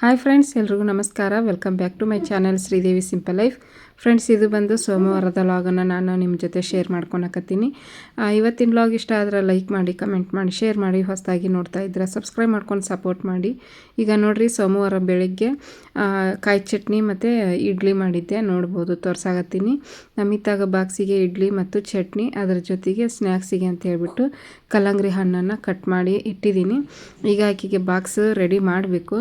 Hi friends ಎಲ್ರಿಗೂ ನಮಸ್ಕಾರ. Welcome back to my channel Sridevi simple life friends ಇದು ಬಂದು ಸೋಮವಾರದ ಲಾಗನ್ನು ನಾನು ನಿಮ್ಮ ಜೊತೆ ಶೇರ್ ಮಾಡ್ಕೊಳಕತ್ತೀನಿ. ಇವತ್ತಿನ ಲಾಗ್ ಇಷ್ಟ ಆದರೆ ಲೈಕ್ ಮಾಡಿ ಕಮೆಂಟ್ ಮಾಡಿ ಶೇರ್ ಮಾಡಿ, ಹೊಸದಾಗಿ ನೋಡ್ತಾ ಇದ್ರೆ ಸಬ್ಸ್ಕ್ರೈಬ್ ಮಾಡ್ಕೊಂಡು ಸಪೋರ್ಟ್ ಮಾಡಿ. ಈಗ ನೋಡಿರಿ, ಸೋಮವಾರ ಬೆಳಿಗ್ಗೆ ಕಾಯಿ ಚಟ್ನಿ ಮತ್ತು ಇಡ್ಲಿ ಮಾಡಿದ್ದೆ. ನೋಡ್ಬೋದು ತೋರ್ಸಾಗತ್ತೀನಿ ನಮಿತಾಗ ಬಾಕ್ಸಿಗೆ ಇಡ್ಲಿ ಮತ್ತು ಚಟ್ನಿ. ಅದರ ಜೊತೆಗೆ ಸ್ನ್ಯಾಕ್ಸಿಗೆ ಅಂತ ಹೇಳ್ಬಿಟ್ಟು ಕಲ್ಲಂಗಡಿ ಹಣ್ಣನ್ನು ಕಟ್ ಮಾಡಿ ಇಟ್ಟಿದ್ದೀನಿ. ಈಗ ಆಕೆಗೆ ಬಾಕ್ಸ್ ರೆಡಿ ಮಾಡಬೇಕು.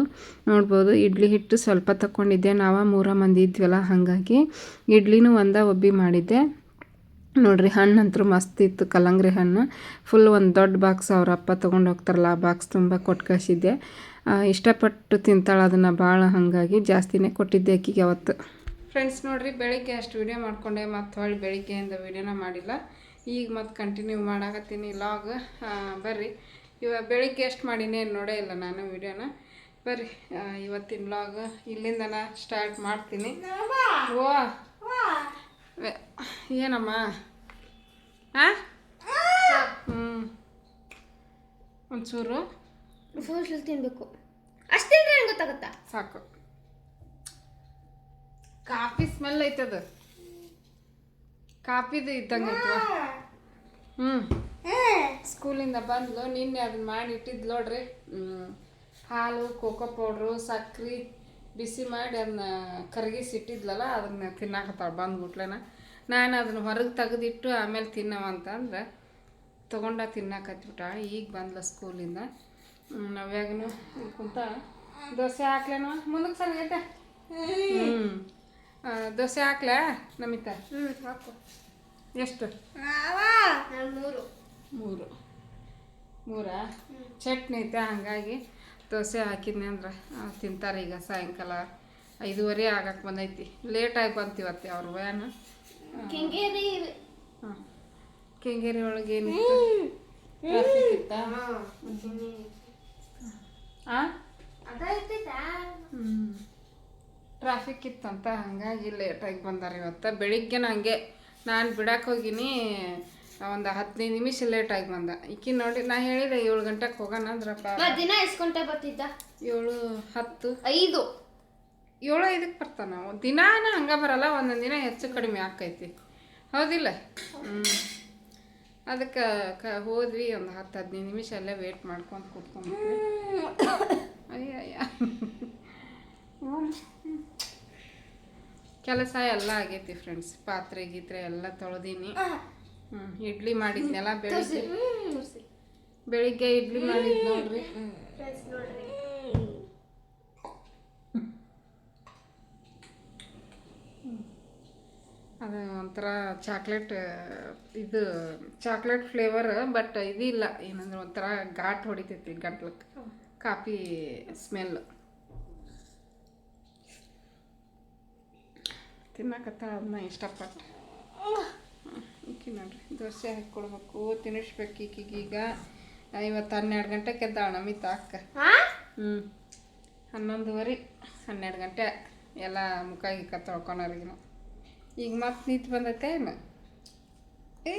ನೋಡ್ಬೋದು, ಇಡ್ಲಿ ಹಿಟ್ಟು ಸ್ವಲ್ಪ ತಗೊಂಡಿದ್ದೆ ನಾವು ಮೂರ ಮಂದಿ ಇದ್ವಲ್ಲ, ಹಾಗಾಗಿ ಇಡ್ಲಿನೂ ಒಂದ ಒಬ್ಬಿ ಮಾಡಿದ್ದೆ. ನೋಡ್ರಿ ಹಣ್ಣು ಅಂತೂ ಮಸ್ತ್ ಇತ್ತು ಕಲ್ಲಂಗಡಿ ಹಣ್ಣು. ಫುಲ್ ಒಂದು ದೊಡ್ಡ ಬಾಕ್ಸ್ ಅವ್ರ ಅಪ್ಪ ತೊಗೊಂಡು ಹೋಗ್ತಾರಲ್ಲ, ಆ ಬಾಕ್ಸ್ ತುಂಬ ಕೊಟ್ಟು ಕಳಿಸಿದ್ದೆ ಇಷ್ಟಪಟ್ಟು ತಿಂತಾಳೆ ಅದನ್ನು ಭಾಳ ಹಾಗಾಗಿ ಜಾಸ್ತಿನೇ ಕೊಟ್ಟಿದ್ದೆ ಆಕಿಗೆ ಅವತ್ತು. ಫ್ರೆಂಡ್ಸ್ ನೋಡಿರಿ, ಬೆಳಿಗ್ಗೆ ಅಷ್ಟು ವಿಡಿಯೋ ಮಾಡ್ಕೊಂಡೆ. ಮತ್ತು ಹೊಳ್ಳಿ ಬೆಳಿಗ್ಗೆಯಿಂದ ವೀಡಿಯೋನ ಮಾಡಿಲ್ಲ. ಈಗ ಮತ್ತೆ ಕಂಟಿನ್ಯೂ ಮಾಡಾಕತ್ತೀನಿ ಲಾಗ್ ಬರ್ರಿ. ಇವಾಗ ಬೆಳಿಗ್ಗೆ ಎಷ್ಟು ಮಾಡೀನಿ ಏನ್ ನೋಡೇ ಇಲ್ಲ ನಾನು ವಿಡಿಯೋನ ಬರ್ರಿ ಇವತ್ತಿನ ಲಾಗ್ ಇಲ್ಲಿಂದನ ಸ್ಟಾರ್ಟ್ ಮಾಡ್ತೀನಿ. ಓ ಏನಮ್ಮ? ಹಾಂ ಹ್ಞೂ ಒಂಚೂರು. ಫುಲ್ ತಿನ್ಬೇಕು. ಅಷ್ಟೇ ಗೊತ್ತಾಗತ್ತಾ? ಸಾಕು. ಕಾಫಿ ಸ್ಮೆಲ್ ಐತದ. ಕಾಫಿದು ಇದ್ದಂಗೆ ಹ್ಞೂ ಸ್ಕೂಲಿಂದ ಬಂದ್ಲು ನಿನ್ನೆ ಅದನ್ನ ಮಾಡಿ ಇಟ್ಟಿದ್ದು ನೋಡ್ರಿ. ಹಾಲು ಕೋಕೋ ಪೌಡ್ರು ಸಕ್ರೆ ಬಿಸಿ ಮಾಡಿ ಅದನ್ನ ಕರಗಿಸಿ ಇಟ್ಟಿದ್ಲಲ್ಲ ಅದನ್ನ ತಿನ್ನಾಕತ್ತಾಳ ಬಂದ್ಬಿಟ್ಲೇನ. ನಾನು ಅದನ್ನ ಹೊರಗೆ ತೆಗೆದಿಟ್ಟು ಆಮೇಲೆ ತಿನ್ನವ ಅಂತಂದ್ರೆ ತೊಗೊಂಡ ತಿನ್ನಾಕತ್ಬಿಟ್ಟ. ಈಗ ಬಂದ್ಲ ಸ್ಕೂಲಿಂದ. ನವ್ಯಾಗನು ಕುಂತ ದೋಸೆ ಹಾಕ್ಲೇನೋ ಮುಂದಕ್ಕೆ ಸರಿ ಹ್ಞೂ ದೋಸೆ ಹಾಕ್ಲಾ? ನಮಿತಾ? ಹ್ಞೂ ಹಾಕು. ಎಷ್ಟು? ಮೂರು. ಮೂರು. ಮೂರಾ? ಚಟ್ನಿ ಐತೆ ಹಂಗಾಗಿ ದೋಸೆ ಹಾಕಿದ್ನಿ ಅಂದ್ರೆ ತಿಂತಾರೆ ಈಗ ಸಾಯಂಕಾಲ ಐದುವರೆ ಆಗಕ್ಕೆ ಬಂದೈತಿ. ಲೇಟಾಗಿ ಬಂತಿವತ್ತೆ ಅವ್ರ ವ್ಯಾನ್ ಕೆಂಗೇರಿ. ಹಾಂ. ಕೆಂಗೇರಿ ಒಳಗೆ ಏನಿತ್ತು? ಟ್ರಾಫಿಕ್ ಇತ್ತಾ? ಇರ್ತೈತಾ ಹ್ಞೂ ಟ್ರಾಫಿಕ್ ಇತ್ತಂತ ಹಾಗಾಗಿ ಲೇಟಾಗಿ ಬಂದಾರ ಇವತ್ತು. ಬೆಳಿಗ್ಗೆ ಹಂಗೆ ನಾನು ಬಿಡಕ್ಕೆ ಹೋಗಿನಿ ಒಂದು ಹದಿನೈದು ನಿಮಿಷ ಲೇಟಾಗಿ ಬಂದ. ಈಕಿ ನೋಡಿ ನಾ ಹೇಳಿದೆ ಏಳು ಗಂಟೆಗೆ ಹೋಗೋಣ ಅಂದ್ರಪ್ಪ. ದಿನ ದಿನ ಗಂಟೆ ಬರ್ತಿದ್ದ? ಏಳು ಹತ್ತು. ಐದು. ಏಳು ಐದಕ್ಕೆ ಬರ್ತಾನ ದಿನಾನ ಹಂಗೆ ಬರಲ್ಲ ಒಂದೊಂದು ದಿನ ಹೆಚ್ಚು ಕಡಿಮೆ ಆಕೈತಿ ಹೌದಿಲ್ಲ? ಹ್ಞೂ ಅದಕ್ಕೆ ಕ ಹೋದ್ವಿ ಒಂದು ಹತ್ತು ಹದಿನೈದು ನಿಮಿಷ ಅಲ್ಲೇ ವೇಟ್ ಮಾಡ್ಕೊಂಡು ಕೂತ್ಕೊಂಡ್ವಿ ಅಯ್ಯಯ್ಯ. ಕೆಲಸ ಎಲ್ಲ ಆಗೈತಿ ಫ್ರೆಂಡ್ಸ್ ಪಾತ್ರೆ ಗೀತ್ರೆ ಎಲ್ಲ ತೊಳೆದೀನಿ. ಹ್ಞೂ ಇಡ್ಲಿ ಮಾಡಿದ್ನೆಲ್ಲ ಬೆಳಿಗ್ಗೆ. ಬೆಳಿಗ್ಗೆ ಇಡ್ಲಿ ಮಾಡಿದ್ ನೋಡ್ರಿ. ಅದು ಒಂಥರ ಚಾಕ್ಲೇಟ್ ಇದು ಚಾಕ್ಲೇಟ್ ಫ್ಲೇವರ್ ಬಟ್ ಇದಿಲ್ಲ. ಏನಂದ್ರೆ ಒಂಥರ ಘಾಟ್ ಹೊಡಿತೈತಿ ಗಂಟ್ಲಕ್ಕೆ ಕಾಫಿ ಸ್ಮೆಲ್ ತಿನ್ನಕತ್ತ ಅದನ್ನ ಇಷ್ಟಪಟ್ಟು ಈಕಿ ನೋಡ್ರಿ ದೋಸೆ ಹಾಕ್ಕೊಡ್ಬೇಕು ತಿನ್ನಿಸ್ಬೇಕು ಈಕಿಗೆ ಈಗ. ಇವತ್ತು ಹನ್ನೆರಡು ಗಂಟೆಗೆ ಎದ್ದಾಳ ನಮಿತ ಅಕ್ಕ. ಹ್ಞೂ ಹನ್ನೊಂದುವರೆ ಹನ್ನೆರಡು ಗಂಟೆ ಎಲ್ಲ ಮುಖ ಗಿಕ್ಕ ತೊಳ್ಕೊಳೋರಿಗಿನ ಈಗ ಮತ್ತೆ ನಿಂತು ಬಂದೈತೆ ಏನು? ಏ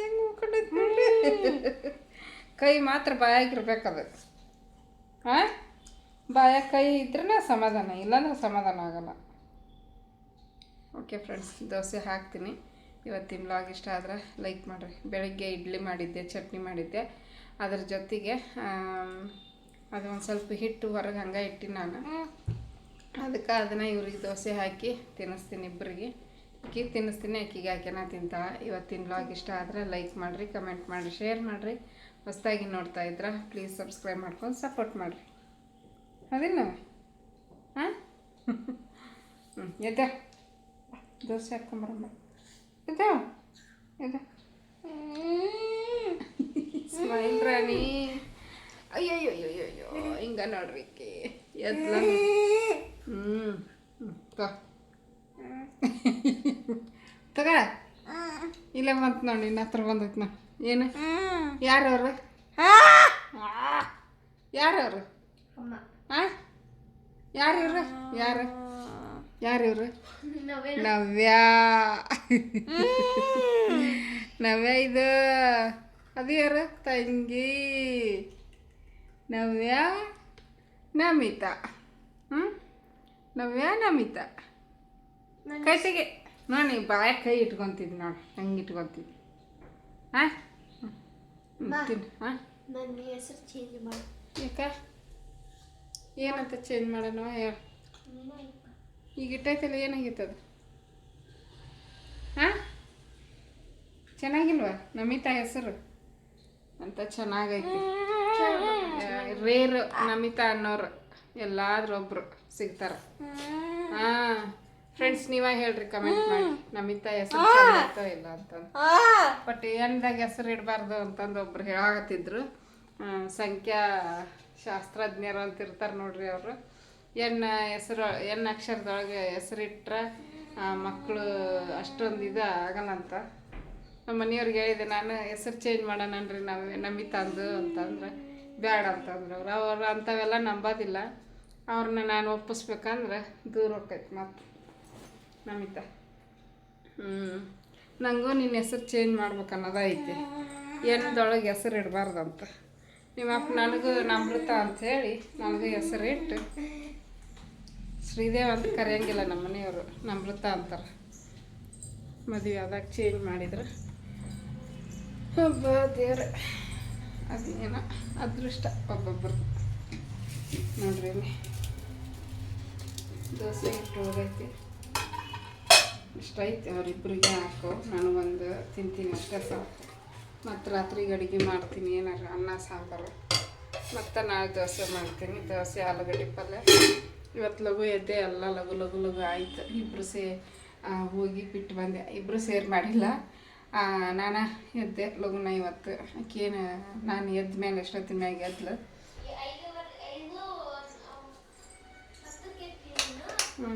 ಹೆಂಗೆ ಮುಖಂಡೈತೆ ನೋಡ್ರಿ. ಕೈ ಮಾತ್ರ ಬಾಯಾಗಿರ್ಬೇಕದು ಹಾಂ ಬಾಯಾಗ ಕೈ ಇದ್ರೆ ಸಮಾಧಾನ ಇಲ್ಲಾಂದ್ರೆ ಸಮಾಧಾನ ಆಗಲ್ಲ. ಓಕೆ ಫ್ರೆಂಡ್ಸ್ ದೋಸೆ ಹಾಕ್ತೀನಿ. ಇವತ್ತಿನ ಬ್ಲಾಗ್ ಇಷ್ಟ ಆದರೆ ಲೈಕ್ ಮಾಡಿರಿ. ಬೆಳಗ್ಗೆ ಇಡ್ಲಿ ಮಾಡಿದ್ದೆ ಚಟ್ನಿ ಮಾಡಿದ್ದೆ. ಅದ್ರ ಜೊತೆಗೆ ಆಮ್, ಅದು ಒಂದು ಸ್ವಲ್ಪ ಹಿಟ್ಟು ಹೊರಗೆ ಹಂಗೆ ಇಟ್ಟು ನಾನು. ಅದಕ್ಕೆ ಅದನ್ನು ಇವ್ರಿಗೆ ದೋಸೆ ಹಾಕಿ ತಿನ್ನಿಸ್ತೀನಿ ಇಬ್ಬರಿಗೆ ಅಕ್ಕಿ ತಿನ್ನಿಸ್ತೀನಿ ಅಕ್ಕಿಗೆ ಆಕೆನ ತಿಂತಾಳೆ. ಇವತ್ತಿನ ಬ್ಲಾಗ್ ಇಷ್ಟ ಆದರೆ ಲೈಕ್ ಮಾಡಿರಿ ಕಮೆಂಟ್ ಮಾಡಿರಿ ಶೇರ್ ಮಾಡಿರಿ. ಹೊಸದಾಗಿ ನೋಡ್ತಾ ಇದ್ರೆ ಪ್ಲೀಸ್ ಸಬ್ಸ್ಕ್ರೈಬ್ ಮಾಡ್ಕೊಂಡು ಸಪೋರ್ಟ್ ಮಾಡಿರಿ. ಅದೇನು? ಹಾಂ ಹ್ಞೂ ಎದ್ದ? ದೋಸೆ ಹಾಕ್ಕೊಂಬರಮ್ಮ ಇದೆ ಇದೆ ಸ್ಮೈಲ್ ರಾಣಿ ಅಯ್ಯೋ ಅಯ್ಯೋ ಅಯ್ಯೋ ಹಿಂಗ ನೋಡ್ರಿ ಈಕಿ. ಎದ್ಲ ಹ್ಞೂ ತಗೋ ತಗ ಇಲ್ಲೇ ಬಂತು ನೋಡಿ ನಿನ್ನ ಹತ್ರ ಬಂದೈತೆ ನಾ. ಏನು? ಯಾರವ್ರು? ಯಾರವ್ರು? ಹಾಂ ಯಾರು ಇವ್ರು ಯಾರು? ಯಾರು ಇವರು ನಾವೇ ನವ್ಯ. ನವ್ಯ ಇದು ಅದು ಯಾರು? ತಂಗಿ. ನವ್ಯ ನಮಿತಾ. ಹ್ಞೂ ನವ್ಯ ನಮಿತ. ಕೈಸಿಗೆ ನೋಡಿ ಬಾಯ ಕೈ ಇಟ್ಕೊಂತಿದ್ದಿ ನೋಡಿ ಹೆಂಗೆ ಇಟ್ಕೊತಿದ್ವಿ ಹಾಂ ಹಾಂ ಯಾಕ? ಏನಂತ ಚೇಂಜ್ ಮಾಡೋಣ ಹೇಳ. ಈಗ ಇಟ್ಟೈತಲ್ಲ ಏನಾಗಿತ್ತು ಅದು ಹಾಂ? ಚೆನ್ನಾಗಿಲ್ವಾ? ನಮಿತಾ ಹೆಸರು? ಅಂತ ಚೆನ್ನಾಗೈತಿ. ರೇರ್ ನಮಿತಾ ಅನ್ನೋರು. ಎಲ್ಲಾದ್ರೂ ಒಬ್ರು ಸಿಗ್ತಾರ. ಹಾಂ. ಫ್ರೆಂಡ್ಸ್ ನೀವೇ ಹೇಳ್ರಿ ಕಮೆಂಟ್ ಮಾಡಿ. ನಮಿತಾ ಹೆಸರು ಚೆನ್ನಾಗಿತ್ತೋ ಇಲ್ಲ ಅಂತಂದು ಬಟ್ ಎಂದಾಗ ಹೆಸರು ಇಡಬಾರ್ದು ಅಂತಂದು ಒಬ್ರು ಹೇಳಾಕತ್ತಿದ್ರು. ಸಂಖ್ಯಾ ಶಾಸ್ತ್ರಜ್ಞರು ಅಂತ ಇರ್ತಾರೆ ನೋಡ್ರಿ ಅವರು. ಎನ್ ಹೆಸರು ಎನ್ ಅಕ್ಷರದೊಳಗೆ ಹೆಸರಿಟ್ರೆ ಮಕ್ಕಳು ಅಷ್ಟೊಂದು ಇದು ಆಗಲ್ಲಂತ. ನಮ್ಮ ಮನೆಯವ್ರಿಗೆ ಹೇಳಿದೆ, ನಾನು ಹೆಸರು ಚೇಂಜ್ ಮಾಡೋಣನ್ರಿ, ನಾವು ನಮಿತಂದು ಅಂತಂದ್ರೆ ಬೇಡ ಅಂತಂದ್ರೆ ಅವ್ರು. ಅವ್ರು ಅಂಥವೆಲ್ಲ ನಂಬೋದಿಲ್ಲ. ಅವ್ರನ್ನ ನಾನು ಒಪ್ಪಿಸ್ಬೇಕಂದ್ರೆ ದೂರ ಹೋಗ್ತೈತೆ ಮತ್ತು ನಮಿತ. ಹ್ಞೂ ನನಗೂ ನಿನ್ನ ಹೆಸರು ಚೇಂಜ್ ಮಾಡ್ಬೇಕು ಅನ್ನೋದೈತಿ ಏನದೊಳಗೆ ಹೆಸರು ಇಡಬಾರ್ದಂತ. ನಿಮ್ಮ ಅಪ್ಪ ನನಗೂ ನಮೃತ ಅಂತ ಹೇಳಿ, ನನಗೂ ಹೆಸರು ಇಟ್ಟು ಶ್ರೀದೇವ್ ಅಂತ ಕರೆಯಂಗಿಲ್ಲ ನಮ್ಮ ಮನೆಯವರು. ನಮೃತ ಅಂತಾರೆ. ಮದುವೆ ಆದಾಗ ಚೇಂಜ್ ಮಾಡಿದ್ರು. ಒಬ್ಬ ದೇವ್ರ, ಅದೇನೋ ಅದೃಷ್ಟ ಒಬ್ಬೊಬ್ಬರು ನೋಡ್ರಿ ದೋಸೆ ಇಟ್ಟು ಹೋಗೈತಿ. ಇಷ್ಟ ಐತೆ ಅವರಿಬ್ಬರಿಗೆ ಹಾಕು. ನನಗೊಂದು ತಿಂತೀನಿ ಅಷ್ಟೇ ಸಾಕು. ಮತ್ತು ರಾತ್ರಿಗೆ ಅಡುಗೆ ಮಾಡ್ತೀನಿ, ಏನಾರು ಅನ್ನ ಸಾಂಬಾರು. ಮತ್ತು ನಾಳೆ ದೋಸೆ ಮಾಡ್ತೀನಿ. ದೋಸೆ, ಆಲೂಗಡ್ಡೆ ಪಲ್ಯ. ಇವತ್ತು ಲಘು ಎದ್ದೆ ಎಲ್ಲ ಲಘು ಲಘು ಲಘು ಆಯ್ತು. ಇಬ್ಬರು ಸೇ ಹೋಗಿ ಬಿಟ್ಟು ಬಂದೆ. ಇಬ್ಬರು ಸೇರ್ ಮಾಡಿಲ್ಲ. ನಾನು ಎದ್ದೆ ಲಘುನ ಇವತ್ತು. ಆಕೇನು ನಾನು ಎದ್ದ ಮೇಲೆ ಎಷ್ಟೊತ್ತಿನ ಮ್ಯಾಗ ಎದ್ಲು? ಹ್ಞೂ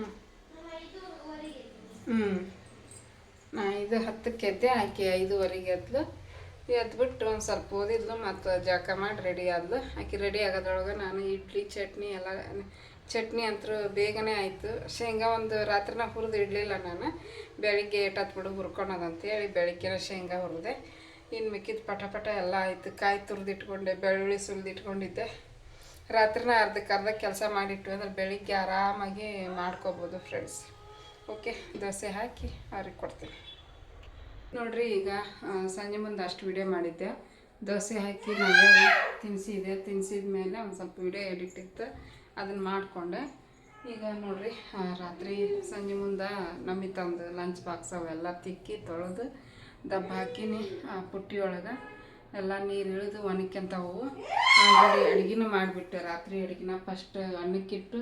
ಹ್ಞೂ ನಾ ಇದು ಹತ್ತಕ್ಕೆ ಎದ್ದೆ, ಆಕೆ ಐದುವರೆಗೆ ಎದ್ಲು. ಎದ್ಬಿಟ್ಟು ಒಂದು ಸ್ವಲ್ಪ ಓದಿದ್ಲು, ಮತ್ತು ಜಳಕ ಮಾಡಿ ರೆಡಿ ಆದ್ಲು. ಆಕೆ ರೆಡಿ ಆಗೋದ್ರೊಳಗೆ ನಾನು ಇಡ್ಲಿ, ಚಟ್ನಿ ಎಲ್ಲ ಚಟ್ನಿ ಅಂತೂ ಬೇಗನೆ ಆಯಿತು. ಶೇಂಗಾ ಒಂದು ರಾತ್ರಿನ ಹುರಿದು ಇಡಲಿಲ್ಲ ನಾನು. ಬೆಳಿಗ್ಗೆ ಏಟತ್ತು ಬಿಡು ಹುರ್ಕೊಳೋದು ಅಂತೇಳಿ ಬೆಳಿಗ್ಗೆನ ಶೇಂಗಾ ಹುರಿದೆ. ಇನ್ನು ಮಿಕ್ಕಿದ ಪಟ ಪಟ ಎಲ್ಲ ಆಯಿತು. ಕಾಯಿ ತುರಿದಿಟ್ಕೊಂಡೆ, ಬೆಳ್ಳುಳ್ಳಿ ಸುಲಿದಿಟ್ಕೊಂಡಿದ್ದೆ. ರಾತ್ರಿನ ಅರ್ಧಕ್ಕೆ ಅರ್ಧ ಕೆಲಸ ಮಾಡಿಟ್ಟು ಅಂದ್ರೆ ಬೆಳಿಗ್ಗೆ ಆರಾಮಾಗಿ ಮಾಡ್ಕೋಬೋದು ಫ್ರೆಂಡ್ಸ್ ಓಕೆ ದೋಸೆ ಹಾಕಿ ಅವ್ರಿಗೆ ಕೊಡ್ತೀನಿ. ನೋಡಿರಿ ಈಗ ಸಂಜೆ ಮುಂದೆ ಅಷ್ಟು ವಿಡಿಯೋ ಮಾಡಿದ್ದೆ. ದೋಸೆ ಹಾಕಿ ನಾನು ತಿನ್ಸಿದೆ. ತಿನ್ಸಿದ ಮೇಲೆ ಒಂದು ಸ್ವಲ್ಪ ವಿಡಿಯೋ ಎಡಿಟ್ ಇತ್ತು. ಅದನ್ನು ಮಾಡಿಕೊಂಡೆ. ಈಗ ನೋಡ್ರಿ ರಾತ್ರಿ ಸಂಜೆ ಮುಂದೆ ನಮಗೆ ತಂದು ಲಂಚ್ ಬಾಕ್ಸ್ ಅವೆಲ್ಲ ತಿಕ್ಕಿ ತೊಳೆದು ದಬ್ಬ ಹಾಕಿನಿ, ಆ ಪುಟ್ಟಿ ಒಳಗೆ ಎಲ್ಲ ನೀರು ಇಳಿದು ಒಣಕ್ಯಂತವು ಆಲ್ರೆಡಿ ಅಡುಗೆನೂ ಮಾಡಿಬಿಟ್ಟೆ, ರಾತ್ರಿ ಅಡುಗೆನ ಫಸ್ಟ್ ಅನ್ನಕ್ಕಿಟ್ಟು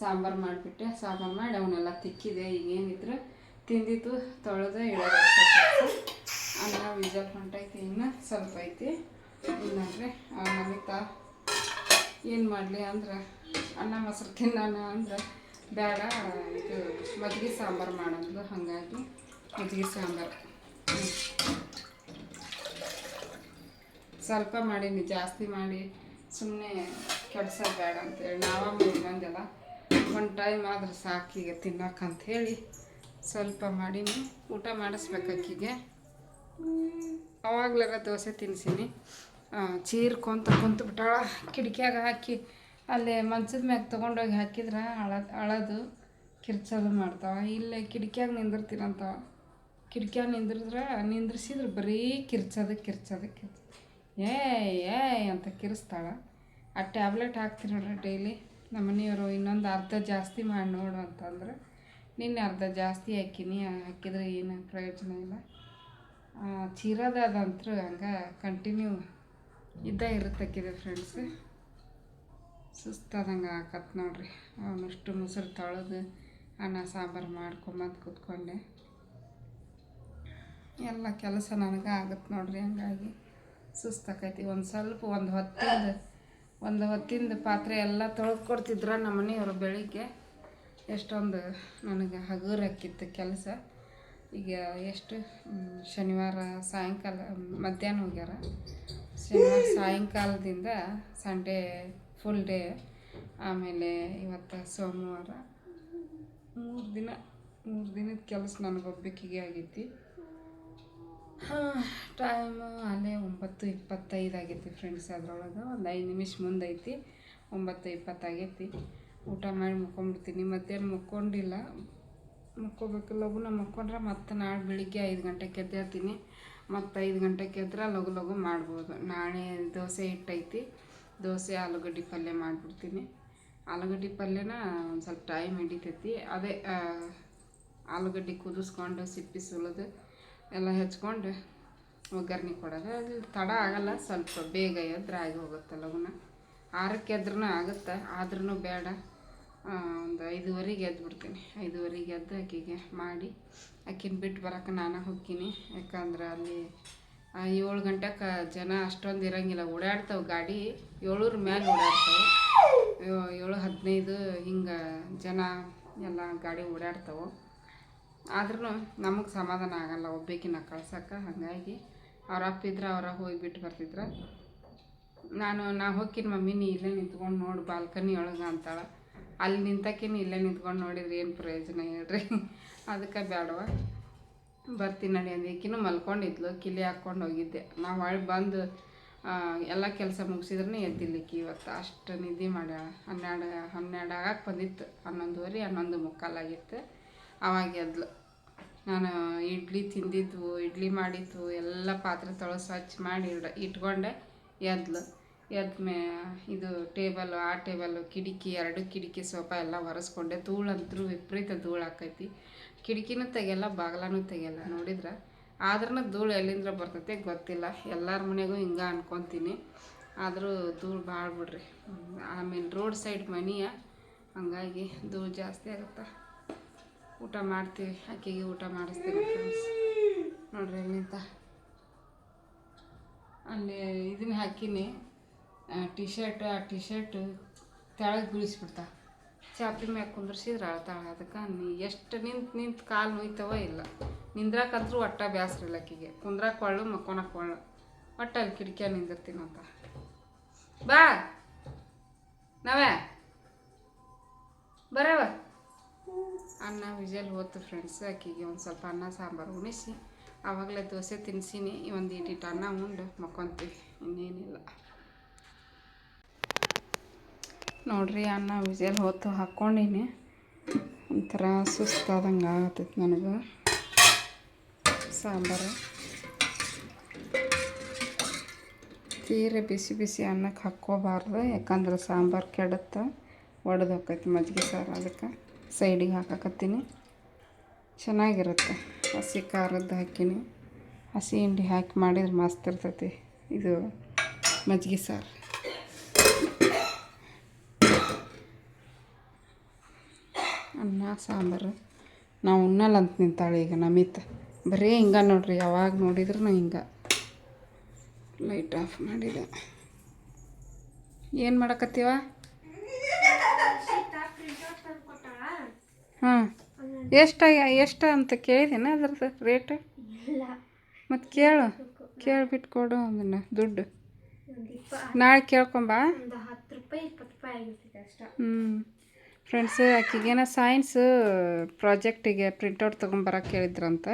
ಸಾಂಬಾರು ಮಾಡಿಬಿಟ್ಟೆ. ಸಾಂಬಾರು ಮಾಡಿ ಅವನ್ನೆಲ್ಲ ತಿಕ್ಕಿದೆ, ಈಗೇನಿದ್ರೆ ತಿಂದಿತ್ತು, ತೊಳೆದು ಇಳೋದು. ಅನ್ನ ವಿಜಲ್ ಹೊಂಟೈತಿ, ಇನ್ನು ಸ್ವಲ್ಪ ಐತಿ. ಇನ್ನಂದ್ರೆ ನಮಿತಾ ಏನು ಮಾಡಲಿ ಅಂದ್ರೆ ಅನ್ನ ಮೊಸರು ತಿನ್ನೋಣ ಅಂದ್ರೆ ಬೇಡ. ಇದು ಮಜ್ಜಿಗೆ ಸಾಂಬಾರು ಮಾಡೋದು, ಹಾಗಾಗಿ ಮಜ್ಜಿಗೆ ಸಾಂಬಾರು. ಸ್ವಲ್ಪ ಮಾಡೀನಿ ಜಾಸ್ತಿ ಮಾಡಿ ಸುಮ್ಮನೆ ಕೆಡ್ಸೋದು ಬೇಡ ಅಂತೇಳಿ. ನಾವ ಮೂರು ಮಂದಿಲ್ಲ ಒಂದು ಟೈಮ್ ಆದ್ರೆ ಸಾಕೀಗ ತಿನ್ನಕ್ಕಂತ ಹೇಳಿ ಸ್ವಲ್ಪ ಮಾಡೀನಿ ಊಟ ಮಾಡಿಸ್ಬೇಕು ಅಕ್ಕಿಗೆ. ಅವಾಗ್ಲಾರ ದೋಸೆ ತಿನ್ಸೀನಿ. ಚೀರ್ಕೊಂತ ಕುಂತು ಬಿಟ್ಟಾಳ ಕಿಟಕಿಯಾಗ ಹಾಕಿ ಅಲ್ಲೇ ಮಂಚದ ಮ್ಯಾಗ ತೊಗೊಂಡೋಗಿ ಹಾಕಿದ್ರೆ ಅಳ, ಅಳದು ಕಿರ್ಚೋದು ಮಾಡ್ತಾವೆ. ಇಲ್ಲೇ ಕಿಟಕಿಯಾಗ ನಿಂದಿರ್ತೀರಂತಾವ ಕಿಟಕಿಯಾಗ ನಿಂದ್ರಿದ್ರೆ ನಿಂದ್ರಿಸಿದ್ರೆ ಬರೀ ಕಿರ್ಚೋದು ಕಿರ್ಚೋದು ಕಿರ್ಚ ಏಯ್ ಏಯ್ ಅಂತ ಕಿರಿಸ್ತಾಳೆ. ಆ ಟ್ಯಾಬ್ಲೆಟ್ ಹಾಕ್ತೀನಿ ನೋಡ್ರಿ ಡೈಲಿ. ನಮ್ಮ ಮನೆಯವರು ಇನ್ನೊಂದು ಅರ್ಧ ಜಾಸ್ತಿ ಮಾಡಿ ನೋಡು ಅಂತಂದ್ರೆ, ನಿನ್ನೆ ಅರ್ಧ ಜಾಸ್ತಿ ಹಾಕಿನಿ, ಹಾಕಿದ್ರೆ ಏನು ಪ್ರಯೋಜನ ಇಲ್ಲ. ಚೀರದಾದಂತರೂ ಹಂಗೆ ಕಂಟಿನ್ಯೂ ಇದ್ದ ಇರುತ್ತಕ್ಕಿದೆ ಫ್ರೆಂಡ್ಸ್ ಸುಸ್ತಾದಂಗೆ ಆಕತ್ ನೋಡ್ರಿ. ಅವನಷ್ಟು ಮೊಸರು ತೊಳೆದು ಅನ್ನ, ಸಾಂಬಾರು ಮಾಡ್ಕೊಂಬಂದು ಕೂತ್ಕೊಂಡೆ. ಎಲ್ಲ ಕೆಲಸ ನನಗೆ ಆಗತ್ತೆ ನೋಡ್ರಿ ಹಂಗಾಗಿ ಸುಸ್ತಾಕೈತಿ. ಒಂದು ಸ್ವಲ್ಪ ಒಂದು ಹೊತ್ತಿಂದ ಒಂದು ಹೊತ್ತಿಂದ ಪಾತ್ರೆ ಎಲ್ಲ ತೊಳೆದು ಕೊಡ್ತಿದ್ರು ನಮ್ಮ ಮನೆಯವರು ಬೆಳಿಗ್ಗೆ. ಎಷ್ಟೊಂದು ನನಗೆ ಹಗುರಕ್ಕಿತ್ತು ಕೆಲಸ. ಈಗ ಎಷ್ಟು? ಶನಿವಾರ ಸಾಯಂಕಾಲ, ಮಧ್ಯಾಹ್ನ ಹೋಗ್ಯಾರ. ಶನಿವಾರ ಸಾಯಂಕಾಲದಿಂದ ಸಂಡೇ ಫುಲ್ ಡೇ ಆಮೇಲೆ ಇವತ್ತು ಸೋಮವಾರ. ಮೂರು ದಿನ, ಮೂರು ದಿನದ ಕೆಲಸ ನನಗೆ ನನಗೊಬ್ಬಕಿಗೆ ಆಗೈತಿ. ಟೈಮು ಅಲ್ಲೇ ಒಂಬತ್ತು ಇಪ್ಪತ್ತೈದು ಆಗೈತಿ ಫ್ರೆಂಡ್ಸ್ ಅದರೊಳಗೆ. ಒಂದು ಐದು ನಿಮಿಷ ಮುಂದೈತಿ ಒಂಬತ್ತು ಇಪ್ಪತ್ತಾಗೈತಿ ಊಟ ಮಾಡಿ ಮುಕ್ಕೊಂಡ್ಬಿಡ್ತೀನಿ. ಮತ್ತೇನು ಮುಕ್ಕೊಂಡಿಲ್ಲ. ಮುಕ್ಕೋಬೇಕು ಲಘುನ ಮುಕ್ಕೊಂಡ್ರೆ ಮತ್ತೆ ನಾಳೆ ಬೆಳಿಗ್ಗೆ ಐದು ಗಂಟೆಗೆ ಎದ್ದೇಳ್ತೀನಿ. ಮತ್ತು ಐದು ಗಂಟೆಗೆ ಎದ್ರೆ ಲಗು ಲಘು ಮಾಡ್ಬೋದು. ನಾಳೆ ದೋಸೆ ಹಿಟ್ಟೈತಿ. ದೋಸೆ, ಆಲೂಗಡ್ಡೆ ಪಲ್ಯ ಮಾಡಿಬಿಡ್ತೀನಿ. ಆಲೂಗಡ್ಡೆ ಪಲ್ಯನ ಒಂದು ಸ್ವಲ್ಪ ಟೈಮ್ ಹಿಡಿತೈತಿ. ಅದೇ ಆಲೂಗಡ್ಡೆ ಕುದಿಸ್ಕೊಂಡು, ಸಿಪ್ಪಿ ಸುಲಿದು ಎಲ್ಲ ಹೆಚ್ಕೊಂಡು ಒಗ್ಗರಣೆ ಕೊಡೋದು. ಅದು ತಡ ಆಗಲ್ಲ, ಸ್ವಲ್ಪ ಬೇಗ ಎದ್ರೆ ಆಗಿ ಹೋಗುತ್ತೆ ಲಗುನ. ಆರಕ್ಕೆ ಎದ್ರೂ ಆಗುತ್ತೆ ಆದ್ರೂ ಬೇಡ. ಒಂದು ಐದುವರೆಗೆ ಎದ್ಬಿಡ್ತೀನಿ. ಐದುವರೆಗೆ ಎದ್ದು ಆಕೆಗೆ ಮಾಡಿ ಆಕಿನ ಬಿಟ್ಟು ಬರೋಕೆ ನಾನು ಹೋಗ್ತೀನಿ. ಯಾಕಂದ್ರೆ ಅಲ್ಲಿ ಏಳು ಗಂಟೆಗೆ ಜನ ಅಷ್ಟೊಂದು ಇರಂಗಿಲ್ಲ. ಓಡಾಡ್ತಾವೆ ಗಾಡಿ, ಏಳೂರ ಮೇಲೆ ಓಡಾಡ್ತಾವೆ. ಏಳು, ಹದಿನೈದು ಹಿಂಗೆ ಜನ ಎಲ್ಲ ಗಾಡಿ ಓಡಾಡ್ತಾವೆ. ಆದ್ರೂ ನಮಗೆ ಸಮಾಧಾನ ಆಗಲ್ಲ ಒಬ್ಬೇಕಿನ ಕಳ್ಸಕ್ಕೆ. ಹಾಗಾಗಿ ಅವ್ರ ಅವರ ಹೋಗಿ ಬಿಟ್ಟು ಬರ್ತಿದ್ರು. ನಾನು, ನಾ ಹೋಗ್ತೀನಿ ಮಮ್ಮಿನಿ ಇಲ್ಲೇ ನಿಂತ್ಕೊಂಡು ನೋಡಿ, ಬಾಲ್ಕನಿ ಒಳಗೆ ಅಂತಾಳೆ. ಅಲ್ಲಿ ನಿಂತಕಿನ ಇಲ್ಲೇ ನಿಂತ್ಕೊಂಡು ನೋಡಿದ್ರೆ ಏನು ಪ್ರಯೋಜನ ಹೇಳ್ರಿ? ಅದಕ್ಕೆ ಬೇಡವ ಬರ್ತೀನಿ ನಡಿ ಅಂದೆ. ಈಕಿನೂ ಮಲ್ಕೊಂಡಿದ್ಲು, ಕಿಲಿ ಹಾಕ್ಕೊಂಡು ಹೋಗಿದ್ದೆ. ನಾವು ಹೊಳ್ಳಿ ಬಂದು ಎಲ್ಲ ಕೆಲಸ ಮುಗಿಸಿದ್ರೂ ಎದ್ದಿಲ್ಲಿಕ್ಕಿ ಇವತ್ತು. ಅಷ್ಟು ನಿದ್ದೆ ಮಾಡ್ಯಾಳ ಹನ್ನೆರಡು ಹನ್ನೆರಡು ಆಗಕ್ಕೆ ಬಂದಿತ್ತು. ಹನ್ನೊಂದುವರೆ, ಹನ್ನೊಂದು ಮುಕ್ಕಾಲಾಗಿತ್ತು ಅವಾಗ ಎದ್ಲು. ನಾನು ಇಡ್ಲಿ ತಿಂದಿದ್ವು, ಇಡ್ಲಿ ಮಾಡಿದ್ವು, ಎಲ್ಲ ಪಾತ್ರೆ ತೊಳೆ ಸ್ವಚ್ಛ ಮಾಡಿ ಇಡ, ಇಟ್ಕೊಂಡೆ, ಎದ್ಲು. ಎದ್ಮೇ ಇದು ಟೇಬಲ್ ಆ ಟೇಬಲ್ಲು ಕಿಟಕಿ, ಎರಡು ಕಿಟಕಿ ಸೋಫಾ ಎಲ್ಲ ಒರೆಸ್ಕೊಂಡೆ. ಧೂಳಂತರೂ ವಿಪರೀತ ಧೂಳು ಆಕೈತಿ ಕಿಟಕಿನೂ ತೆಗಿಯಲ್ಲ, ಬಾಗಿಲನೂ ತೆಗಿಯಲ್ಲ ನೋಡಿದ್ರೆ? ಆದ್ರೂ ಧೂಳು ಎಲ್ಲಿಂದ ಬರ್ತೈತೆ ಗೊತ್ತಿಲ್ಲ. ಎಲ್ಲರ ಮನೆಗೂ ಹಿಂಗೆ ಅನ್ಕೊತೀನಿ. ಆದರೂ ಧೂಳು ಭಾಳ ಬಿಡ್ರಿ. ಆಮೇಲೆ ರೋಡ್ ಸೈಡ್ ಮನೆಯ, ಹಂಗಾಗಿ ಧೂಳು ಜಾಸ್ತಿ ಆಗುತ್ತೆ? ಊಟ ಮಾಡ್ತೀವಿ, ಅಕ್ಕಿಗೆ ಊಟ ಮಾಡಿಸ್ತೀವಿ ಫ್ರೆಂಡ್ಸ್ ನೋಡ್ರಿ ಎಲ್ಲಿಂದ ಅಲ್ಲಿ ಇದನ್ನ ಹಾಕಿನಿ. ಟಿ ಶರ್ಟ್ ಆ ಟಿ ಶರ್ಟ್ ತೆಳಗೆ ಬೀಳಿಸ್ಬಿಡ್ತಾ. ಚಾಪಿ ಮ್ಯಾಗ ಕುಂದ್ರಿಸಿದ್ರೆ ಅಳ್ತಾಳೆ ಅದಕ್ಕೆ ನೀ ಎಷ್ಟು ನಿಂತು ನಿಂತು ಕಾಲು ನೋಯ್ತವ ಇಲ್ಲ. ನಿಂದ್ರಾಕಂದ್ರೂ ಒಟ್ಟ ಬ್ಯಾಸ್ರಿ ಲಕ್ಕಿಗೆ ಕುಂದ್ರಾಕ ಒಳ್ಳು ಮಕ್ಕೊಳಕ್ಕೆ ಒಳ್ಳು. ಒಟ್ಟ ಅಲ್ಲಿ ಕಿಟಕಿಯ ನಿಂದಿರ್ತೀನಂತ ಬಾ. ನಾವೇ? ಬರವ? ಅನ್ನ, ವಿಜಲ್ ಹೋತು ಫ್ರೆಂಡ್ಸ್ ಆಕಿಗೆ ಒಂದು ಸ್ವಲ್ಪ ಅನ್ನ, ಸಾಂಬಾರು ಉಣಿಸಿ. ಆವಾಗಲೇ ದೋಸೆ ತಿನ್ಸಿನಿ. ಒಂದು ಇಟ್ಟಿಟ್ಟು ಅನ್ನ ಉಂಡು. ಮಕ್ಕೊಂತೀವಿ. ಇನ್ನೇನಿಲ್ಲ. ನೋಡ್ರಿ, ಅನ್ನ ವಿಜಲ್ ಹೊತ್ತು ಹಾಕ್ಕೊಂಡಿನಿ. ಒಂಥರ ಸುಸ್ತಾದಂಗೆ ಆಗತ್ತೈತೆ ನನಗೆ. ಸಾಂಬಾರು. ತೀರ ಬಿಸಿ ಬಿಸಿ ಅನ್ನಕ್ಕೆ ಹಾಕ್ಕೋಬಾರ್ದು, ಯಾಕಂದ್ರೆ ಸಾಂಬಾರು ಕೆಡುತ್ತೆ ಒಡೆದು ಹೋಕೈತಿ ಮಜ್ಜಿಗೆ ಸಾರು ಅದಕ್ಕೆ. ಸೈಡಿಗೆ ಹಾಕಕತ್ತೀನಿ. ಚೆನ್ನಾಗಿರುತ್ತೆ. ಹಸಿ ಖಾರದ್ದು ಹಾಕಿನಿ. ಹಸಿ ಹಿಂಡಿ ಹಾಕಿ ಮಾಡಿದ್ರೆ ಮಸ್ತ್ ಇರ್ತೈತಿ. ಇದು ಮಜ್ಜಿಗೆ ಸಾರು ಅನ್ನ ಸಾಂಬಾರು. ನಾವು ಉಣ್ಣಲ್ಲ ಅಂತ ನಿಂತಾಳೆ ಈಗ ನಮಿತ್. ಬರೀ ಹಿಂಗೆ ನೋಡ್ರಿ ಯಾವಾಗ ನೋಡಿದ್ರು ಹಿಂಗೆ. ಲೈಟ್ ಆಫ್ ಮಾಡಿದೆ. ಏನು ಮಾಡಕತ್ತೀವ? ಹಾಂ. ಎಷ್ಟು ಎಷ್ಟು ಅಂತ ಕೇಳಿದೇನ ಅದ್ರದ್ದು ರೇಟ್ ಮತ್ತು ಕೇಳು. ಕೇಳ್ಬಿಟ್ಟು ಕೊಡು ಅದನ್ನು ದುಡ್ಡು. ನಾಳೆ ಕೇಳ್ಕೊಂಬಾ. ಹ್ಞೂ ಫ್ರೆಂಡ್ಸ್ ಆಕಿಗೇನ ಸೈನ್ಸ್ ಪ್ರಾಜೆಕ್ಟಿಗೆ ಪ್ರಿಂಟೌಟ್ ತೊಗೊಂಬರಕ್ಕೆ ಹೇಳಿದ್ರಂತೆ.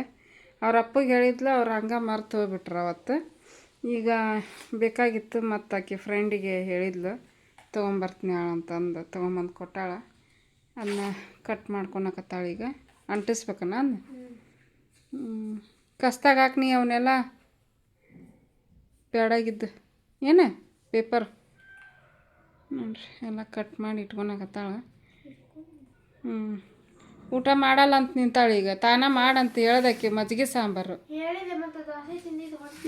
ಅವ್ರ ಅಪ್ಪಗೆ ಹೇಳಿದ್ಲು, ಅವ್ರು ಹಂಗೆ ಮರ್ತು ಹೋಗ್ಬಿಟ್ರು ಅವತ್ತು. ಈಗ ಬೇಕಾಗಿತ್ತು ಮತ್ತು ಆಕೆ ಫ್ರೆಂಡಿಗೆ ಹೇಳಿದ್ಲು ತೊಗೊಂಬರ್ತೀನಿ ಅಂತಂದು ತೊಗೊಂಬಂದು ಕೊಟ್ಟಾಳ. ಅದನ್ನ ಕಟ್ ಮಾಡ್ಕೊಳಕತ್ತಾಳ ಈಗ. ಅಂಟಿಸ್ಬೇಕ ನಾನು? ಕಸ್ತಾಗ ಹಾಕ್ನಿ ಅವನ್ನೆಲ್ಲ ಬೇಡಾಗಿದ್ದು ಏನು? ಪೇಪರ್ ನೋಡ್ರಿ, ಎಲ್ಲ ಕಟ್ ಮಾಡಿ ಇಟ್ಕೊಳಕತ್ತಾಳ ಹ್ಞೂ ಊಟ ಮಾಡಲ್ಲ ಅಂತ ನಿಂತಾಳ ಈಗ. ತಾನ ಮಾಡಂತ ಹೇಳ್ದಕ್ಕೆ ಮಜ್ಜಿಗೆ ಸಾಂಬಾರು.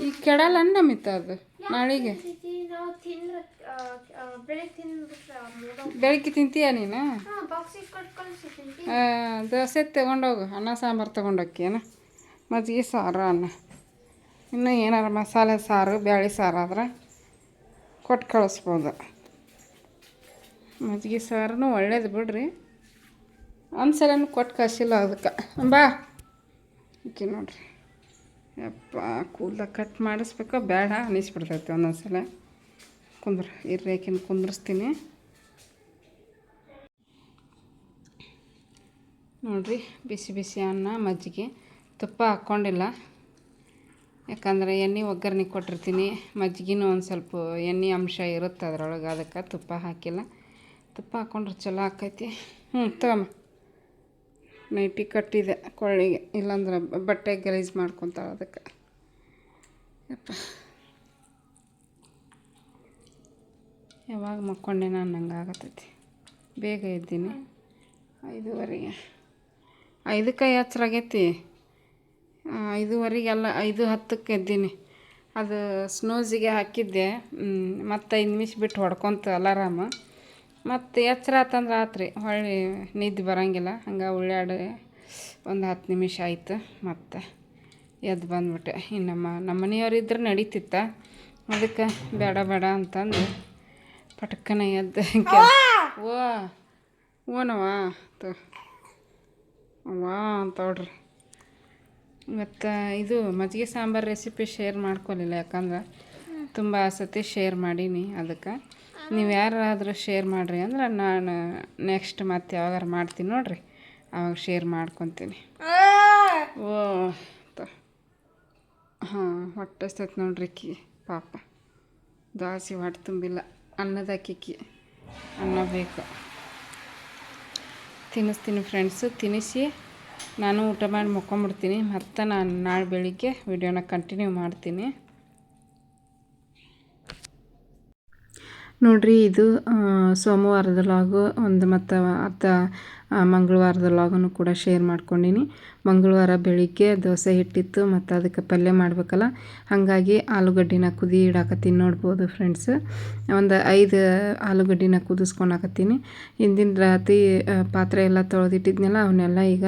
ಈಗ ಕೆಡಲ್ಲ ನಮಿತ ಅದು ನಾಳೆಗೆ. ಬೆಳಿಗ್ಗೆ ತಿಂತೀಯ ನೀನು? ದೋಸೆ ತಗೊಂಡೋಗು ಅನ್ನ ಸಾಂಬಾರು ತೊಗೊಂಡೋಕ್ಕೇನ ಮಜ್ಜಿಗೆ ಸಾರು ಅನ್ನ. ಇನ್ನು ಏನಾರ ಮಸಾಲೆ ಸಾರು ಬ್ಯಾಳಿ ಸಾರು ಆದ್ರೆ ಕೊಟ್ಟು ಕಳಿಸ್ಬೋದು. ಮಜ್ಜಿಗೆ ಸಾರು ಒಳ್ಳೇದು ಬಿಡ್ರಿ. ಒಂದ್ಸಲನೂ ಕೊಟ್ಟು ಕಳಿಸಿಲ್ಲ ಅದಕ್ಕೆ. ಬಾ. ಓಕೆ, ನೋಡ್ರಿ. ಯಪ್ಪ, ಕೂದಲ ಕಟ್ ಮಾಡಿಸ್ಬೇಕು ಬೇಡ ಅನ್ನಿಸ್ಬಿಡ್ತೈತೆ ಒಂದೊಂದು ಸಲ ಕುಂದ್ರ ಇರ್ರೇಕಿನ ಕುಂದ್ರಿಸ್ತೀನಿ. ನೋಡ್ರಿ, ಬಿಸಿ ಬಿಸಿ ಅನ್ನ, ಮಜ್ಜಿಗೆ. ತುಪ್ಪ ಹಾಕ್ಕೊಂಡಿಲ್ಲ. ಯಾಕಂದರೆ ಎಣ್ಣೆ ಒಗ್ಗರಣೆ ಕೊಟ್ಟಿರ್ತೀನಿ. ಮಜ್ಜಿಗೆನೂ ಒಂದು ಸ್ವಲ್ಪ ಎಣ್ಣೆ ಅಂಶ ಇರುತ್ತೆ ಅದರೊಳಗೆ, ಅದಕ್ಕೆ ತುಪ್ಪ ಹಾಕಿಲ್ಲ. ತುಪ್ಪ ಹಾಕೊಂಡ್ರೆ ಚಲೋ ಆಕೈತಿ. ಹ್ಞೂ ತಗಮ್ಮ ನೈಟಿ ಕಟ್ಟಿದೆ ಕೊಳ್ಳಿಗೆ, ಇಲ್ಲಾಂದ್ರೆ ಬಟ್ಟೆ ಗಲೀಜು ಮಾಡ್ಕೊತಾಳೆ ಅದಕ್ಕೆ. ಯಾವಾಗ ಮಕ್ಕೊಂಡೆ ನಾನು ನಂಗೆ ಆಗತ್ತೈತಿ ಬೇಗ ಇದ್ದೀನಿ ಐದುವರೆಗೆ ಐದಕ್ಕೆ ಐದುವರೆಗೆ ಎಲ್ಲ, ಐದು ಹತ್ತಕ್ಕೆ ಎದ್ದೀನಿ. ಅದು ಸ್ನೋಸಿಗೆ ಹಾಕಿದ್ದೆ. ಮತ್ತು ಐದು ನಿಮಿಷ ಬಿಟ್ಟು ಹೊಡ್ಕೊತ ಅಲಾರಾಮ. ಮತ್ತು ಎಚ್ಚರ ಆತಂದ್ರೆ ಆತ್ರಿ ಹೊಳ್ಳಿ ನಿದ್ದೆ ಬರೋಂಗಿಲ್ಲ. ಹಂಗೆ ಉಳ್ಳಾಡಿ ಒಂದು ಹತ್ತು ನಿಮಿಷ ಆಯ್ತು ಮತ್ತು ಎದ್ದು ಬಂದ್ಬಿಟ್ಟೆ. ಇನ್ನು ನಮ್ಮ ನಮ್ಮ ಮನೆಯವ್ರು ಇದ್ರೆ ನಡೀತಿತ್ತ. ಅದಕ್ಕೆ ಬೇಡ ಬೇಡ ಅಂತಂದು ಪಟಕ್ಕನ ಎದ್ದು ಓ ಓನವ ತೊ ವಾ ಅಂತವ್ರಿ ಮತ್ತು ಇದು ಮಜ್ಜಿಗೆ ಸಾಂಬಾರು ರೆಸಿಪಿ ಶೇರ್ ಮಾಡ್ಕೊಲಿಲ್ಲ ಯಾಕಂದ್ರೆ ತುಂಬ ಸತಿ ಶೇರ್ ಮಾಡೀನಿ ಅದಕ್ಕೆ. ನೀವು ಯಾರಾದರೂ ಶೇರ್ ಮಾಡಿರಿ ಅಂದ್ರೆ ನಾನು ನೆಕ್ಸ್ಟ್ ಮತ್ತೆ ಯಾವಾಗಾರು ಮಾಡ್ತೀನಿ ನೋಡಿರಿ. ಅವಾಗ ಶೇರ್ ಮಾಡ್ಕೊತೀನಿ. ಓ ಹಾಂ, ಹೊಟ್ಟೆ ಸತ್ ನೋಡ್ರಿ ಕಿ ಪಾಪ. ದಾಸಿ ಹೊಟ್ಟೆ ತುಂಬಿಲ್ಲ. ಅನ್ನದ ಕಿಕ್ಕಿ ಅನ್ನ ಬೇಕು. ತಿನ್ನಿಸ್ತೀನಿ ಫ್ರೆಂಡ್ಸು ತಿನ್ನಿಸಿ. ನಾನು ಊಟ ಮಾಡಿ ಮುಕ್ಕೊಂಬಿಡ್ತೀನಿ. ಮತ್ತು ನಾನು ನಾಳೆ ಬೆಳಿಗ್ಗೆ ವಿಡಿಯೋನ ಕಂಟಿನ್ಯೂ ಮಾಡ್ತೀನಿ. ನೋಡ್ರಿ ಇದು ಸೋಮವಾರದ ಲಾಗು ಒಂದು ಮತ್ತು ಆ, ಮಂಗಳವಾರದ ಲಾಗನ್ನು ಕೂಡ ಶೇರ್ ಮಾಡ್ಕೊಂಡಿನಿ. ಮಂಗಳವಾರ ಬೆಳಿಗ್ಗೆ ದೋಸೆ ಹಿಟ್ಟಿತ್ತು ಮತ್ತು ಅದಕ್ಕೆ ಪಲ್ಯ ಮಾಡಬೇಕಲ್ಲ. ಹಾಗಾಗಿ ಆಲೂಗಡ್ಡಿನ ಕುದಿ ಇಡಾಕತ್ತೀನಿ ನೋಡ್ಬೋದು ಫ್ರೆಂಡ್ಸ್ ಒಂದು ಐದು ಆಲೂಗಡ್ಡಿನ ಕುದಿಸ್ಕೊಳಕತ್ತೀನಿ ಹಿಂದಿನ ರಾತ್ರಿ ಪಾತ್ರೆ ಎಲ್ಲ ತೊಳೆದಿಟ್ಟಿದ್ನಲ್ಲ ಅವನ್ನೆಲ್ಲ ಈಗ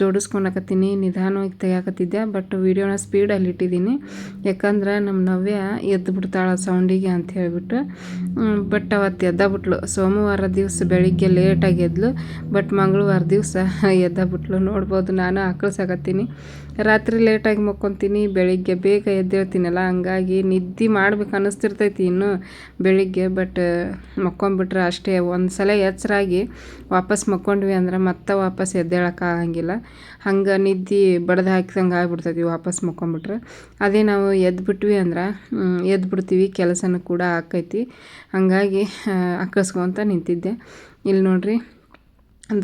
ಜೋಡಿಸ್ಕೊಳಕತ್ತೀನಿ ನಿಧಾನವಾಗಿ ತೆಗಿಯಾಕತ್ತಿದ್ದೆ ಬಟ್ ವೀಡಿಯೋನ ಸ್ಪೀಡಲ್ಲಿ ಇಟ್ಟಿದ್ದೀನಿ. ಯಾಕಂದ್ರೆ ನಮ್ಮ ನವ್ಯ ಎದ್ದು ಬಿಡ್ತಾಳೆ ಸೌಂಡಿಗೆ ಅಂತ ಹೇಳಿಬಿಟ್ಟು. ಬಟ್ ಅವತ್ತು ಎದ್ದ ಬಿಟ್ಲು. ಸೋಮವಾರ ದಿವಸ ಬೆಳಿಗ್ಗೆ ಲೇಟಾಗಿ ಎದ್ಲು ಬಟ್ ಮಂಗಳವಾರ ದಿವಸ ಎದ್ದ ಬಿಟ್ಲು. ನೋಡ್ಬೋದು ನಾನು ಆಕಳ್ಸಾಕತ್ತೀನಿ ರಾತ್ರಿ ಲೇಟಾಗಿ ಮಕ್ಕೊತೀನಿ. ಬೆಳಿಗ್ಗೆ ಬೇಗ ಎದ್ದೇಳ್ತೀನಲ್ಲ, ಹಂಗಾಗಿ ನಿದ್ದೆ ಮಾಡ್ಬೇಕು ಅನ್ನಿಸ್ತಿರ್ತೈತಿ ಇನ್ನೂ ಬೆಳಿಗ್ಗೆ. ಬಟ್ ಮಕ್ಕೊಂಬಿಟ್ರೆ ಅಷ್ಟೇ. ಒಂದು ಸಲ ಎಚ್ಚರಾಗಿ ವಾಪಸ್ ಮಕ್ಕೊಂಡ್ವಿ ಅಂದ್ರೆ ಮತ್ತೆ ವಾಪಸ್ ಎದ್ದೇಳೋಕ್ಕಾಗಂಗಿಲ್ಲ ಹಂಗೆ ನಿದ್ದೆ ಬಡ್ದು ಹಾಕಿದಂಗೆ ಆಗ್ಬಿಡ್ತೈತಿ ವಾಪಸ್ ಮಕ್ಕೊಂಬಿಟ್ರೆ. ಅದೇ ನಾವು ಎದ್ದು ಬಿಟ್ವಿ ಅಂದ್ರೆ ಎದ್ದು ಬಿಡ್ತೀವಿ ಕೆಲಸನೂ ಕೂಡ ಆಕೈತಿ. ಹಂಗಾಗಿ ಅಕ್ಕಸ್ಕೊಂತ ನಿಂತಿದ್ದೆ. ಇಲ್ಲಿ ನೋಡ್ರಿ.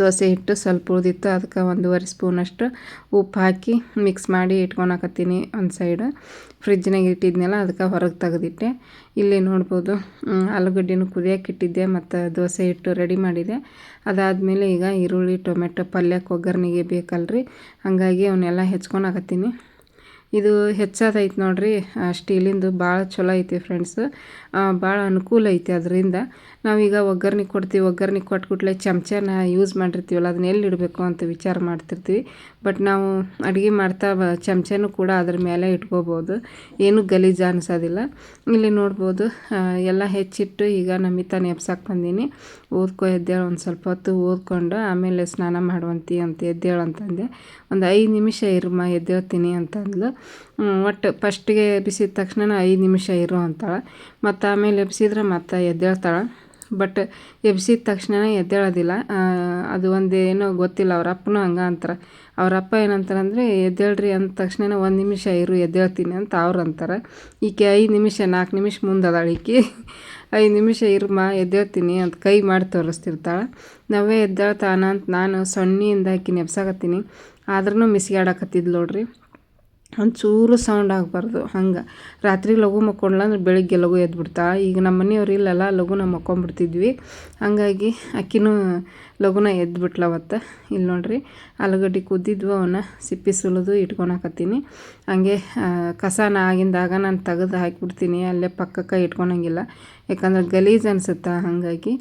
ದೋಸೆ ಹಿಟ್ಟು ಸ್ವಲ್ಪ ಉಳಿದಿತ್ತು, ಅದಕ್ಕೆ ಒಂದೂವರೆ ಸ್ಪೂನಷ್ಟು ಉಪ್ಪು ಹಾಕಿ ಮಿಕ್ಸ್ ಮಾಡಿ ಇಟ್ಕೊಳಕತ್ತೀನಿ ಒಂದು ಸೈಡು ಫ್ರಿಜ್ನಾಗ ಇಟ್ಟಿದ್ನಲ್ಲ, ಅದಕ್ಕೆ ಹೊರಗೆ ತೆಗೆದಿಟ್ಟೆ. ಇಲ್ಲಿ ನೋಡ್ಬೋದು ಆಲೂಗಡ್ಡೆನೂ ಕುದಿಯಕ್ಕೆ ಇಟ್ಟಿದ್ದೆ, ಮತ್ತು ದೋಸೆ ಹಿಟ್ಟು ರೆಡಿ ಮಾಡಿದೆ. ಅದಾದಮೇಲೆ ಈಗ ಈರುಳ್ಳಿ, ಟೊಮೆಟೊ ಪಲ್ಯಕ್ಕೆ ಒಗ್ಗರಣೆಗೆ ಬೇಕಲ್ರಿ. ಹಾಗಾಗಿ ಅವನ್ನೆಲ್ಲ ಹೆಚ್ಕೊಳಕತ್ತೀನಿ ಇದು ಹೆಚ್ಚಾದೈತೆ ನೋಡಿರಿ ಸ್ಟೀಲಿಂದು ಭಾಳ ಚಲೋ ಐತಿ ಫ್ರೆಂಡ್ಸ್ ಭಾಳ ಅನುಕೂಲ ಐತಿ ಅದರಿಂದ. ನಾವೀಗ ಒಗ್ಗರಣೆ ಕೊಡ್ತೀವಿ, ಒಗ್ಗರಣೆ ಕೊಟ್ಬಿಟ್ಲೆ ಚಮಚನ ಯೂಸ್ ಮಾಡಿರ್ತೀವಲ್ಲ, ಅದನ್ನ ಎಲ್ಲಿ ಇಡಬೇಕು ಅಂತ ವಿಚಾರ ಮಾಡ್ತಿರ್ತೀವಿ. ಬಟ್ ನಾವು ಅಡುಗೆ ಮಾಡ್ತಾ ಬ, ಚಮಚನೂ ಕೂಡ ಅದ್ರ ಮೇಲೆ ಇಟ್ಕೋಬೋದು. ಏನೂ ಗಲೀಜು ಅನಿಸೋದಿಲ್ಲ. ಇಲ್ಲಿ ನೋಡ್ಬೋದು ಎಲ್ಲ ಹೆಚ್ಚಿಟ್ಟು ಈಗ ನಮಿತಾ ನೆಪ್ಸಕ್ಕೆ ಬಂದೀನಿ. ಓದ್ಕೊ ಎದ್ದೇಳು, ಒಂದು ಸ್ವಲ್ಪ ಹೊತ್ತು ಓದ್ಕೊಂಡು ಆಮೇಲೆ ಸ್ನಾನ ಮಾಡುವಂತಿ ಅಂತ ಎದ್ದೇಳು ಅಂತಂದೆ. ಒಂದು ಐದು ನಿಮಿಷ ಇರಮ್ಮ ಎದ್ದೇಳ್ತೀನಿ ಅಂತಂದ್ಲು. ಒಟ್ಟು ಫಸ್ಟ್ಗೆ ಬಿಸಿದ ತಕ್ಷಣ ಐದು ನಿಮಿಷ ಇರು ಅಂತಾಳೆ. ಮತ್ತು ಆಮೇಲೆ ಎಬ್ಸಿದ್ರೆ ಮತ್ತೆ ಎದ್ದೇಳ್ತಾಳೆ. ಬಟ್ ಎಬ್ಸಿದ ತಕ್ಷಣ ಎದ್ದೇಳೋದಿಲ್ಲ. ಅದು ಒಂದು ಏನೋ ಗೊತ್ತಿಲ್ಲ, ಅವ್ರ ಅಪ್ಪನೂ ಹಂಗೆ ಅಂತಾರೆ. ಅವ್ರ ಅಪ್ಪ ಏನಂತಾರಂದರೆ ಎದ್ದೇಳ್ರಿ ಅಂದ ತಕ್ಷಣ ಒಂದು ನಿಮಿಷ ಇರು, ಎದ್ದೇಳ್ತೀನಿ ಅಂತ ಅವ್ರು ಅಂತಾರೆ. ಈಕೆ ಐದು ನಿಮಿಷ ನಾಲ್ಕು ನಿಮಿಷ ಮುಂದೆ ಈಕೆ. ಐದು ನಿಮಿಷ ಇರ್ಮ, ಎದ್ದೇಳ್ತೀನಿ ಅಂತ ಕೈ ಮಾಡಿ ತೋರಿಸ್ತಿರ್ತಾಳೆ. ನಾವೇ ಎದ್ದೇಳ್ತಾನ ಅಂತ ನಾನು ಸೊನ್ನೆಯಿಂದ ಆಕಿ ನೆಪ್ಸಾಕತ್ತೀನಿ ಆದ್ರೂ ಮಿಸ್ಗಾಡಕತ್ತಿದ್ಲು ನೋಡ್ರಿ. ಒಂಚೂರು ಸೌಂಡ್ ಆಗಬಾರ್ದು, ಹಂಗೆ. ರಾತ್ರಿ ಲಘು ಮಕ್ಕೊಂಡ್ಲ ಅಂದ್ರೆ ಬೆಳಿಗ್ಗೆ ಲಘು ಎದ್ಬಿಡ್ತಾ. ಈಗ ನಮ್ಮ ಮನೆಯವ್ರು ಇಲ್ಲಲ್ಲ ಲಘುನ ಮಕ್ಕೊಂಬಿಡ್ತಿದ್ವಿ ಹಂಗಾಗಿ ಅಕ್ಕಿನೂ ಲಘುನ ಎದ್ಬಿಟ್ಲ ಅವತ್ತು. ಇಲ್ಲಿ ನೋಡ್ರಿ, ಆಲೂಗಡ್ಡೆ ಕುದ್ದಿದ್ವು ಅವನ್ನ ಸಿಪ್ಪಿ ಸುಲಿದು ಇಟ್ಕೊಳಕತ್ತೀನಿ ಹಂಗೆ ಕಸನ ಆಗಿಂದಾಗ ನಾನು ತೆಗೆದು ಹಾಕಿಬಿಡ್ತೀನಿ, ಅಲ್ಲೇ ಪಕ್ಕಕ್ಕೆ ಇಟ್ಕೊಳಂಗಿಲ್ಲ ಯಾಕಂದ್ರೆ ಗಲೀಜು ಅನಿಸುತ್ತೆ ಹಾಗಾಗಿ.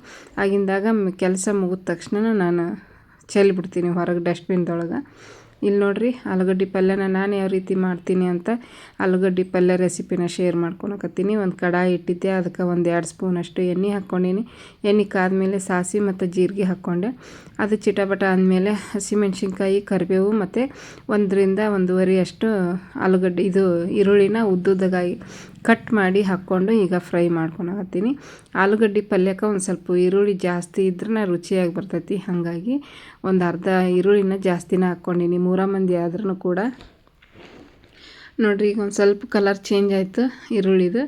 ಆಗಿಂದಾಗ ಕೆಲಸ ಮುಗಿದ ತಕ್ಷಣ ನಾನು ಚೆಲ್ಲಿಬಿಡ್ತೀನಿ ಹೊರಗೆ ಡಸ್ಟ್ಬಿನ್ದೊಳಗೆ ಇಲ್ಲಿ ನೋಡಿರಿ ಆಲೂಗಡ್ಡೆ ಪಲ್ಯನ ನಾನು ಯಾವ ರೀತಿ ಮಾಡ್ತೀನಿ ಅಂತ ಆಲೂಗಡ್ಡೆ ಪಲ್ಯ ರೆಸಿಪಿನ ಶೇರ್ ಮಾಡ್ಕೊಳಕತ್ತೀನಿ. ಒಂದು ಕಡಾಯಿ ಇಟ್ಟಿದ್ದೆ, ಅದಕ್ಕೆ ಒಂದು ಎರಡು ಸ್ಪೂನಷ್ಟು ಎಣ್ಣೆ ಹಾಕ್ಕೊಂಡೀನಿ. ಎಣ್ಣೆ ಕಾದ್ಮೇಲೆ ಸಾಸಿ ಮತ್ತು ಜೀರಿಗೆ ಹಾಕ್ಕೊಂಡೆ. ಅದು ಚಿಟಪಟ ಆದಮೇಲೆ ಹಸಿಮೆಣ್ಸಿನ್ಕಾಯಿ, ಕರಿಬೇವು ಮತ್ತು ಒಂದರಿಂದ ಒಂದೂವರೆ ಅಷ್ಟು ಆಲೂಗಡ್ಡೆ ಇದು ಈರುಳ್ಳಿನ ಉದ್ದುದ್ದಗಾಗಿ ಕಟ್ ಮಾಡಿ ಹಾಕ್ಕೊಂಡು ಈಗ ಫ್ರೈ ಮಾಡ್ಕೊಳಕತ್ತೀನಿ ಆಲೂಗಡ್ಡೆ ಪಲ್ಯಕ್ಕೆ ಒಂದು ಸ್ವಲ್ಪ ಈರುಳ್ಳಿ ಜಾಸ್ತಿ ಇದ್ರೆ ರುಚಿಯಾಗಿ ಬರ್ತೈತಿ. ಹಾಗಾಗಿ ಒಂದು ಅರ್ಧ ಈರುಳ್ಳಿನ ಜಾಸ್ತಿನ ಹಾಕ್ಕೊಂಡಿನಿ. ಮೂರ ಮಂದಿ ಆದ್ರೂ ಕೂಡ. ನೋಡಿರಿ, ಈಗ ಒಂದು ಸ್ವಲ್ಪ ಕಲರ್ ಚೇಂಜ್ ಆಯಿತು ಈರುಳ್ಳಿದು.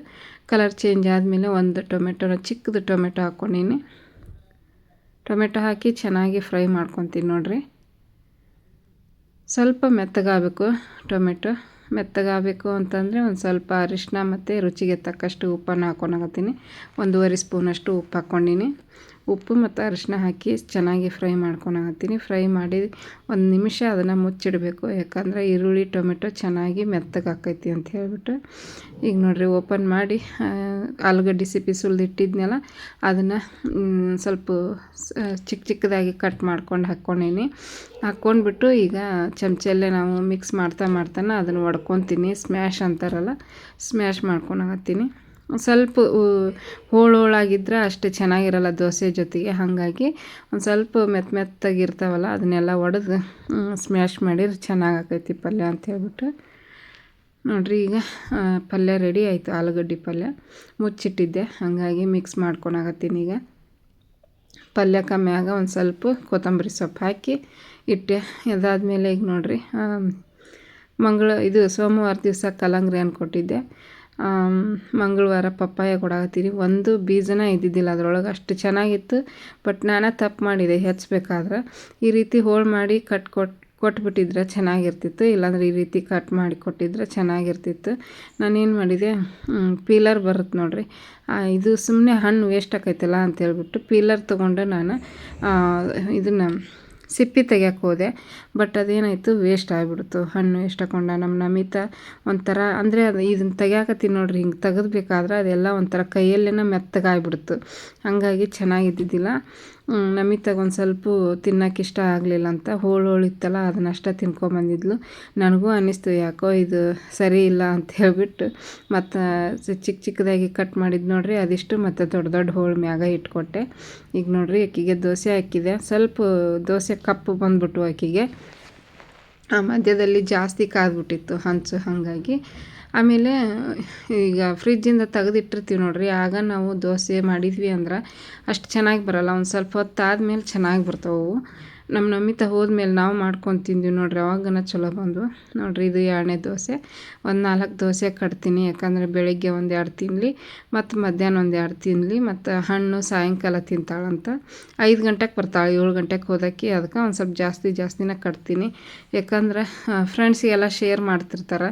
ಕಲರ್ ಚೇಂಜ್ ಆದಮೇಲೆ ಒಂದು ಟೊಮೆಟೊನ ಚಿಕ್ಕದು ಟೊಮೆಟೊ ಹಾಕ್ಕೊಂಡಿನಿ. ಟೊಮೆಟೊ ಹಾಕಿ ಚೆನ್ನಾಗಿ ಫ್ರೈ ಮಾಡ್ಕೊತೀನಿ ನೋಡಿರಿ. ಸ್ವಲ್ಪ ಮೆತ್ತಗಾಗಬೇಕು ಟೊಮೆಟೊ ಮೆತ್ತಗಾಗಬೇಕು ಅಂತಂದರೆ ಒಂದು ಸ್ವಲ್ಪ ಅರಿಶಿನ ಮತ್ತು ರುಚಿಗೆ ತಕ್ಕಷ್ಟು ಉಪ್ಪನ್ನು ಹಾಕ್ಕೊಳಕತ್ತೀನಿ ಒಂದೂವರೆ ಸ್ಪೂನಷ್ಟು ಉಪ್ಪು ಹಾಕ್ಕೊಂಡಿನಿ ಉಪ್ಪು ಮತ್ತು ಅರಿಶಿನ ಹಾಕಿ ಚೆನ್ನಾಗಿ ಫ್ರೈ ಮಾಡ್ಕೊಳಕತ್ತೀನಿ ಫ್ರೈ ಮಾಡಿ ಒಂದು ನಿಮಿಷ ಅದನ್ನು ಮುಚ್ಚಿಡಬೇಕು. ಯಾಕಂದರೆ ಈರುಳ್ಳಿ, ಟೊಮೆಟೊ ಚೆನ್ನಾಗಿ ಮೆತ್ತಗೆ ಮೆತ್ತಗಾಕೈತಿ ಅಂತ ಹೇಳ್ಬಿಟ್ಟು. ಈಗ ನೋಡಿರಿ, ಓಪನ್ ಮಾಡಿ ಆಲೂಗಡ್ಡೆ ಸಿಪ್ಪಿ ಸುಲಿದಿಟ್ಟಿದ್ನಲ್ಲ ಅದನ್ನು ಸ್ವಲ್ಪ ಚಿಕ್ಕ ಚಿಕ್ಕದಾಗಿ ಕಟ್ ಮಾಡ್ಕೊಂಡು ಹಾಕ್ಕೊಂಡೀನಿ. ಹಾಕ್ಕೊಂಡ್ಬಿಟ್ಟು ಈಗ ಚಮಚಲ್ಲೇ ನಾವು ಮಿಕ್ಸ್ ಮಾಡ್ತಾ ಮಾಡ್ತಾನೆ ಅದನ್ನು ಒಡ್ಕೊತೀನಿ. ಸ್ಮ್ಯಾಶ್ ಅಂತಾರಲ್ಲ, ಸ್ಮ್ಯಾಶ್ ಮಾಡ್ಕೊಳಕತ್ತೀನಿ ಸ್ವಲ್ಪ, ಉ- ಹೋಳು ಹೋಳಾಗಿದ್ರೆ ಅಷ್ಟು ಚೆನ್ನಾಗಿರಲ್ಲ ದೋಸೆ ಜೊತೆಗೆ. ಹಾಗಾಗಿ ಒಂದು ಸ್ವಲ್ಪ ಮೆತ್ತ ಮೆತ್ತಗಿರ್ತಾವಲ್ಲ, ಅದನ್ನೆಲ್ಲ ಒಡೆದು ಸ್ಮ್ಯಾಶ್ ಮಾಡಿದ್ರೆ ಚೆನ್ನಾಗಿ ಆಕೈತಿ ಪಲ್ಯ ಅಂತ ಹೇಳ್ಬಿಟ್ಟು. ನೋಡಿರಿ ಈಗ ಪಲ್ಯ ರೆಡಿ ಆಯಿತು, ಆಲೂಗಡ್ಡೆ ಪಲ್ಯ. ಮುಚ್ಚಿಟ್ಟಿದ್ದೆ, ಹಾಗಾಗಿ ಮಿಕ್ಸ್ ಮಾಡ್ಕೊಳಕತ್ತೀನಿ ಈಗ. ಪಲ್ಯ ಕಮ್ಮಿ ಆಗ ಒಂದು ಸ್ವಲ್ಪ ಕೊತ್ತಂಬರಿ ಸೊಪ್ಪು ಹಾಕಿ ಇಟ್ಟೆ. ಅದಾದಮೇಲೆ ಈಗ ನೋಡಿರಿ ಮಂಗಳ, ಇದು ಸೋಮವಾರ ದಿವಸ ಕಲ್ಲಂಗರಿ ಹಣ್ಣು ಮಂಗಳವಾರ ಪಪ್ಪಾಯ ಕೊಡಾಕತ್ತೀನಿ ಒಂದು ಬೀಜನ ಇದ್ದಿದ್ದಿಲ್ಲ, ಅದರೊಳಗೆ ಅಷ್ಟು ಚೆನ್ನಾಗಿತ್ತು. ಬಟ್ ನಾನು ತಪ್ಪು ಮಾಡಿದೆ ಹೆಚ್ಚಬೇಕಾದ್ರೆ ಈ ರೀತಿ ಹೋಳು ಮಾಡಿ ಕಟ್ ಕೊಟ್ಟು ಕೊಟ್ಬಿಟ್ಟಿದ್ರೆ ಚೆನ್ನಾಗಿರ್ತಿತ್ತು. ಇಲ್ಲಾಂದ್ರೆ ಈ ರೀತಿ ಕಟ್ ಮಾಡಿ ಕೊಟ್ಟಿದ್ರೆ ಚೆನ್ನಾಗಿರ್ತಿತ್ತು. ನಾನೇನು ಮಾಡಿದೆ ಪೀಲರ್ ಬರುತ್ತೆ ನೋಡಿರಿ. ಇದು ಸುಮ್ಮನೆ ಹಣ್ಣು ವೇಸ್ಟ್ ಆಕೈತಲ್ಲ ಅಂತ ಹೇಳ್ಬಿಟ್ಟು ಪೀಲರ್ ತೊಗೊಂಡು ನಾನು. ಇದನ್ನು ಸಿಪ್ಪಿ ತೆಗಿಯಕ್ಕೆ ಹೋದೆ. ಬಟ್ ಅದೇನಾಯಿತು ವೇಸ್ಟ್ ಆಗಿಬಿಡ್ತು. ಹಣ್ಣು ಎಷ್ಟು ಹಾಕೊಂಡ ನಮ್ಮ ನಮಿತ. ಒಂಥರ, ಅಂದರೆ ಅದು ಇದನ್ನ ತೆಗಿಯಾಕತ್ತೀನಿ ನೋಡ್ರಿ, ಹಿಂಗೆ ತೆಗೆದ್ಬೇಕಾದ್ರೆ ಅದೆಲ್ಲ ಒಂಥರ ಕೈಯಲ್ಲೇ ಮೆತ್ತಗಾಗ್ಬಿಡ್ತು. ಹಾಗಾಗಿ ಚೆನ್ನಾಗಿದ್ದಿದ್ದಿಲ್ಲ. ನಮಿತಾಗ ಒಂದು ಸ್ವಲ್ಪ ತಿನ್ನೋಕೆ ಇಷ್ಟ ಆಗಲಿಲ್ಲ ಅಂತ ಹೋಳು ಇತ್ತಲ್ಲ ಅದನ್ನಷ್ಟೇ ತಿನ್ಕೊಂಬಂದಿದ್ಲು ನನಗೂ ಅನ್ನಿಸ್ತು, ಯಾಕೋ ಇದು ಸರಿ ಇಲ್ಲ ಅಂತ ಹೇಳ್ಬಿಟ್ಟು ಮತ್ತು ಚಿಕ್ಕ ಚಿಕ್ಕದಾಗಿ ಕಟ್ ಮಾಡಿದ್ದು ನೋಡಿರಿ, ಅದಿಷ್ಟು ಮತ್ತು ದೊಡ್ಡ ದೊಡ್ಡ ಹೋಳು ಮ್ಯಾಗ ಇಟ್ಕೊಟ್ಟೆ. ಈಗ ನೋಡಿರಿ, ಅಕ್ಕಿಗೆ ದೋಸೆ ಹಾಕಿದೆ. ಸ್ವಲ್ಪ ದೋಸೆ ಕಪ್ಪು ಬಂದ್ಬಿಟ್ಟು ಆಕಿಗೆ ಆ ಮಧ್ಯದಲ್ಲಿ ಜಾಸ್ತಿ ಕಾದ್ಬಿಟ್ಟಿತ್ತು ಹಂಚು ಹಾಗಾಗಿ. ಆಮೇಲೆ ಈಗ ಫ್ರಿಜ್ಜಿಂದ ತೆಗೆದಿಟ್ಟಿರ್ತೀವಿ ನೋಡಿರಿ, ಆಗ ನಾವು ದೋಸೆ ಮಾಡಿದ್ವಿ ಅಂದ್ರೆ ಅಷ್ಟು ಚೆನ್ನಾಗಿ ಬರೋಲ್ಲ, ಒಂದು ಸ್ವಲ್ಪ ಹೊತ್ತು ಆದಮೇಲೆ ಚೆನ್ನಾಗಿ ಬರ್ತಾವೆ ನಮ್ಮ ನಮಿತ ಹೋದ್ಮೇಲೆ ನಾವು ಮಾಡ್ಕೊಂಡು ತಿಂದ್ವಿ ನೋಡ್ರಿ, ಅವಾಗನ ಚಲೋ ಬಂದವು. ನೋಡ್ರಿ ಇದು ಎರಡನೇ ದೋಸೆ. ಒಂದು ನಾಲ್ಕು ದೋಸೆ ಕಟ್ತೀನಿ, ಯಾಕಂದರೆ ಬೆಳಿಗ್ಗೆ ಒಂದು ಎರಡು ತಿನ್ನಲಿ ಮತ್ತು ಮಧ್ಯಾಹ್ನ ಒಂದು ಎರಡು ತಿನ್ನಲಿ ಮತ್ತು ಹಣ್ಣು ಸಾಯಂಕಾಲ ತಿಂತಾಳಂತ. ಐದು ಗಂಟೆಗೆ ಬರ್ತಾಳೆ, ಏಳು ಗಂಟೆಗೆ ಹೋದಕ್ಕೆ ಅದಕ್ಕೆ ಒಂದು ಸ್ವಲ್ಪ ಜಾಸ್ತಿ ಜಾಸ್ತಿನ ಕಟ್ತೀನಿ. ಯಾಕಂದ್ರೆ ಫ್ರೆಂಡ್ಸಿಗೆಲ್ಲ ಶೇರ್ ಮಾಡ್ತಿರ್ತಾರೆ.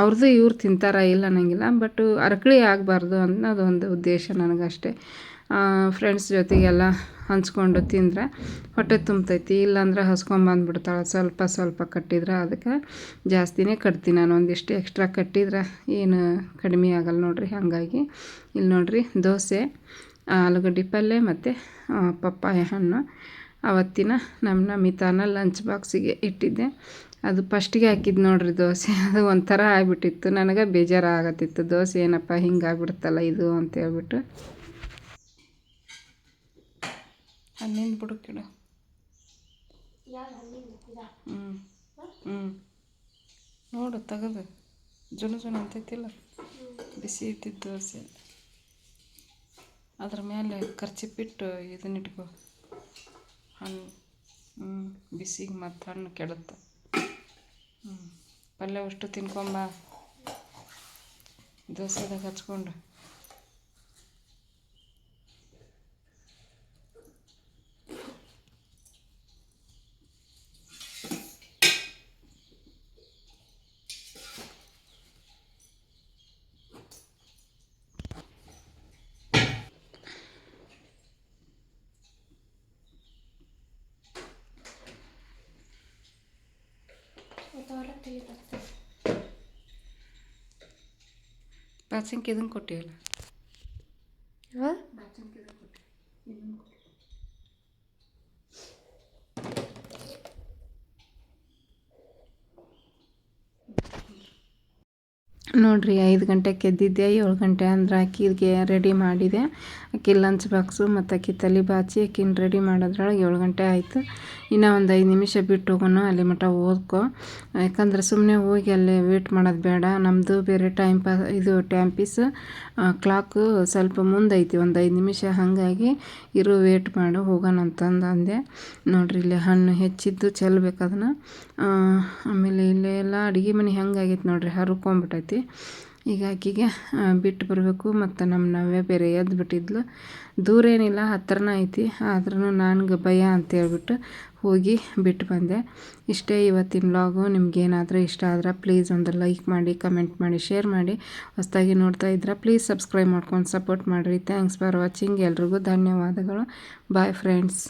ಅವ್ರದ್ದು ಇವ್ರು ತಿಂತಾರ, ಇಲ್ಲ ಅನ್ನಂಗಿಲ್ಲ ಬಟ್ ಅರಕಳಿ ಆಗಬಾರ್ದು ಅನ್ನೋದು ಒಂದು ಉದ್ದೇಶ ನನಗಷ್ಟೇ. ಫ್ರೆಂಡ್ಸ್ ಜೊತೆಗೆಲ್ಲ ಹಂಚ್ಕೊಂಡು ತಿಂದರೆ ಹೊಟ್ಟೆ ತುಂಬ್ತೈತಿ, ಇಲ್ಲಾಂದ್ರೆ ಹಸ್ಕೊಂಬಂದ್ಬಿಡ್ತಾಳೆ ಸ್ವಲ್ಪ ಸ್ವಲ್ಪ ಕಟ್ಟಿದ್ರೆ ಅದಕ್ಕೆ ಜಾಸ್ತಿನೇ ಕಟ್ತೀನಿ ನಾನು. ಒಂದಿಷ್ಟು ಎಕ್ಸ್ಟ್ರಾ ಕಟ್ಟಿದ್ರೆ ಏನು ಕಡಿಮೆ ಆಗಲ್ಲ ನೋಡಿರಿ. ಹಾಗಾಗಿ ಇಲ್ಲಿ ನೋಡ್ರಿ ದೋಸೆ, ಆಲೂಗಡ್ಡೆ ಪಲ್ಯ ಮತ್ತು ಪಪ್ಪಾಯ ಹಣ್ಣು. ಅವತ್ತಿನ ನಮ್ಮ ನಮಿತಾನ ಲಂಚ್ ಬಾಕ್ಸಿಗೆ ಇಟ್ಟಿದ್ದೆ. ಅದು ಫಸ್ಟಿಗೆ ಹಾಕಿದ್ದು ನೋಡ್ರಿ ದೋಸೆ. ಅದು ಒಂಥರ ಆಗಿಬಿಟ್ಟಿತ್ತು. ನನಗೆ ಬೇಜಾರಾಗತ್ತಿತ್ತು. ದೋಸೆ ಏನಪ್ಪ ಹಿಂಗಾಗ್ಬಿಡ್ತಲ್ಲ ಇದು ಅಂತ ಹೇಳ್ಬಿಟ್ಟು ಹಣ್ಣಿಂದ ಬುಡಕ್ಕಿಡು ಹ್ಞೂ ಹ್ಞೂ ನೋಡು ತೆಗೆದು. ಜುನು ಜುನು ಅಂತೈತಿಲ್ಲ. ಬಿಸಿ ಇಟ್ಟಿದ್ದು ದೋಸೆ ಅದ್ರ ಮೇಲೆ ಖರ್ಚಿಪ್ಪಿಟ್ಟು ಇದನ್ನ ಇಟ್ಕೋ. ಹಣ್ಣು. ಹ್ಞೂ ಬಿಸಿಗೆ ಮತ್ತು ಹಣ್ಣು ಕೆಡುತ್ತೆ. ಹ್ಞೂ ಪಲ್ಯ ಅಷ್ಟು ತಿನ್ಕೊಂಬ. ದೋಸೆದಾಗ ಹಚ್ಕೊಂಡು. ಪಾಚಂಕಿ ಇದನ್ನು ಕೊಟ್ಟಿಯಲ್ಲ ನೋಡ್ರಿ, ಐದು ಗಂಟೆಗೆ ಎದ್ದಿದ್ದೆ ಏಳು ಗಂಟೆ ಅಂದ್ರೆ ಅಕ್ಕಿಗೆ ರೆಡಿ ಮಾಡಿದೆ. ಅಕ್ಕಿ ಲಂಚ್ ಬಾಕ್ಸು ಮತ್ತು ಅಕ್ಕಿ ತಲೆ ಬಾಚಿ ಅಕ್ಕಿನ ರೆಡಿ ಮಾಡೋದ್ರೊಳಗೆ ಏಳು ಗಂಟೆ ಆಯಿತು. ಇನ್ನೂ ಒಂದು ಐದು ನಿಮಿಷ ಬಿಟ್ಟು ಹೋಗೋಣ ಅಲ್ಲಿ ಮಠ ಓದ್ಕೊ. ಯಾಕಂದ್ರೆ ಸುಮ್ಮನೆ ಹೋಗಿ ಅಲ್ಲಿ ವೇಟ್ ಮಾಡೋದು ಬೇಡ. ನಮ್ಮದು ಬೇರೆ ಟೈಮ್ ಪಾ ಇದು ಟೈಮ್ ಪೀಸ್ ಕ್ಲಾಕು ಸ್ವಲ್ಪ ಮುಂದೈತಿ, ಒಂದು ಐದು ನಿಮಿಷ ಹಾಗಾಗಿ ಇರು ವೇಟ್ ಮಾಡು, ಹೋಗೋಣ ಅಂತಂದು ಅಂದೆ. ನೋಡಿರಿ, ಇಲ್ಲಿ ಹಣ್ಣು ಹೆಚ್ಚಿದ್ದು ಚೆಲ್ಬೇಕು ಅದನ್ನು. ಆಮೇಲೆ ಇಲ್ಲೆಲ್ಲ ಅಡುಗೆ ಮನೆ ಹೆಂಗಾಗೈತೆ ನೋಡಿರಿ ಹರ್ಕೊಂಬಿಟ್ಟೈತಿ ಈಗ ಆಕೆಗೆ ಬಿಟ್ಟು ಬರಬೇಕು. ಮತ್ತು ನಮ್ಮ ನಾವೇ ಬೇರೆ ಎದ್ದು ಬಿಟ್ಟಿದ್ಲು. ದೂರ ಏನಿಲ್ಲ, ಹತ್ರನ ಐತಿ. ಆದ್ರೂ ನನಗೆ ಭಯ ಅಂತ ಹೇಳ್ಬಿಟ್ಟು ಹೋಗಿ ಬಿಟ್ಟು ಬಂದೆ. ಇಷ್ಟೇ ಇವತ್ತಿನ ವ್ಲಾಗು ನಿಮ್ಗೇನಾದರೂ ಇಷ್ಟ ಆದ್ರೆ ಪ್ಲೀಸ್ ಒಂದು ಲೈಕ್ ಮಾಡಿ ಕಮೆಂಟ್ ಮಾಡಿ ಶೇರ್ ಮಾಡಿ. ಹೊಸ್ದಾಗಿ ನೋಡ್ತಾ ಇದ್ರೆ ಪ್ಲೀಸ್ ಸಬ್ಸ್ಕ್ರೈಬ್ ಮಾಡ್ಕೊಂಡು ಸಪೋರ್ಟ್ ಮಾಡಿರಿ. ಥ್ಯಾಂಕ್ಸ್ ಫಾರ್ ವಾಚಿಂಗ್ ಎಲ್ರಿಗೂ ಧನ್ಯವಾದಗಳು. Bye friends